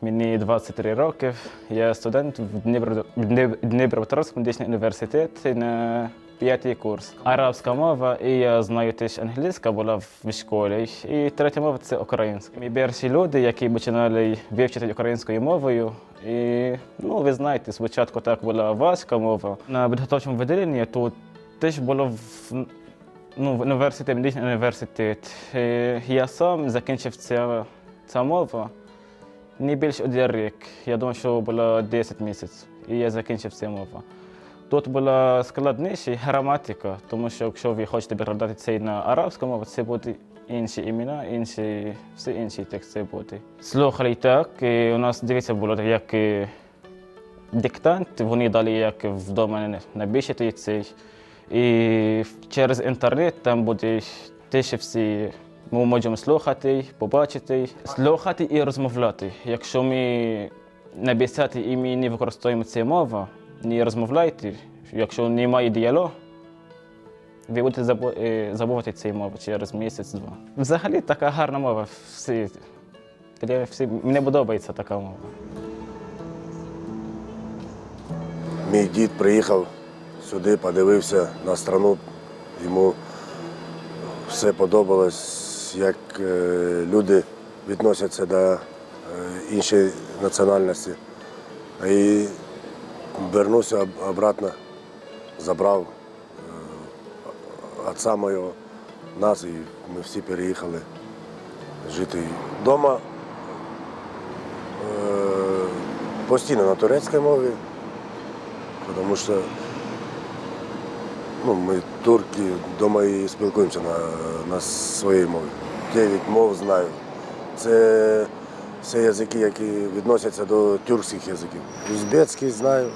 Мені 23 роки. Я студент в Дніпро- в Дніп- Дніпропетровському медичному університеті на п'ятий курс. Арабська мова, і я знаю теж англійська була в школі. І третя мова це українська. Ми перші люди, які починали вивчити українською мовою. І ну, ви знаєте, спочатку так була важка мова. На підготовчому відділенні тут теж було в ну, в університет, медичний університет. Е, Я сам закінчив ця, ця мова не більше один рік. Я думаю, що було 10 місяців, і я закінчив цю мову. Тут була складніша граматика, тому що якщо ви хочете перекладати це на арабську мову, це будуть інші імена, інші, всі інші тексти будуть. Слухали так, і у нас дивіться було як диктант, вони дали як вдома напишете цей. І через інтернет там буде теж всі. Ми можемо слухати, побачити, слухати і розмовляти. Якщо ми написати і ми не використовуємо цю мову, не розмовляйте, якщо немає діалогу, ви будете е, забувати цю мову через місяць-два. Взагалі така гарна мова. Всі, всі, мені подобається така мова. Мій дід приїхав сюди, подивився на страну. Йому все подобалось, як е, люди відносяться до е, іншої національності. І вернувся обратно, забрав е, отця моєго, нас, і ми всі переїхали жити вдома. Постійно на турецькій мові тому що ну, ми турки вдома і спілкуємося на, на своїй мові. Дев'ять мов знаю. Це всі язики, які відносяться до тюркських язиків. Узбецький знаю,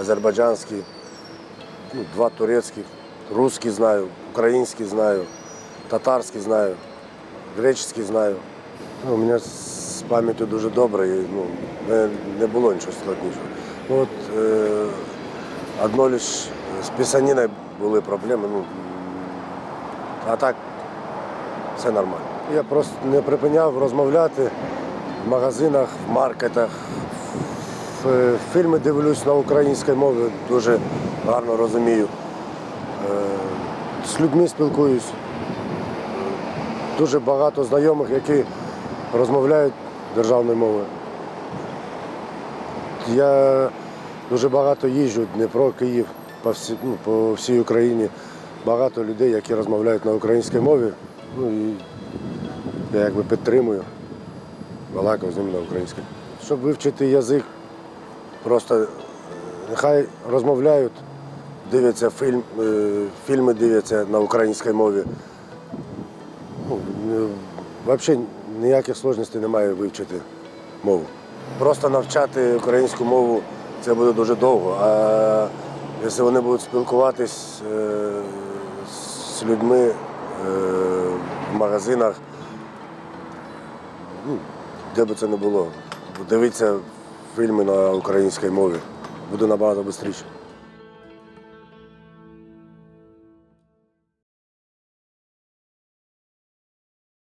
азербайджанський, ну, два турецьких, русський знаю, український знаю, татарський знаю, греческий знаю. Ну, у мене з пам'яттю дуже добре, і ну, не, було нічого складнішого. От, е, одно лише з писаниною були проблеми, ну, а так все нормально. Я просто не припиняв розмовляти в магазинах, в маркетах. В- Фільми дивлюсь на українській мові, дуже гарно розумію. Е, З людьми спілкуюсь. Дуже багато знайомих, які розмовляють державною мовою. Я дуже багато їжджу, Дніпро, Київ, по всій, ну, по всій Україні. Багато людей, які розмовляють на українській мові. Ну і я якби підтримую, балакаю з ними на українській. Щоб вивчити язик, просто е, нехай розмовляють, дивляться фільм, е, фільми дивляться на українській мові. Ну, Взагалі ніяких складностей немає вивчити мову. Просто навчати українську мову це буде дуже довго. А якщо вони будуть спілкуватись е, з людьми е, в магазинах, ну, де би це не було, дивитися фільми на українській мові, буде набагато швидше.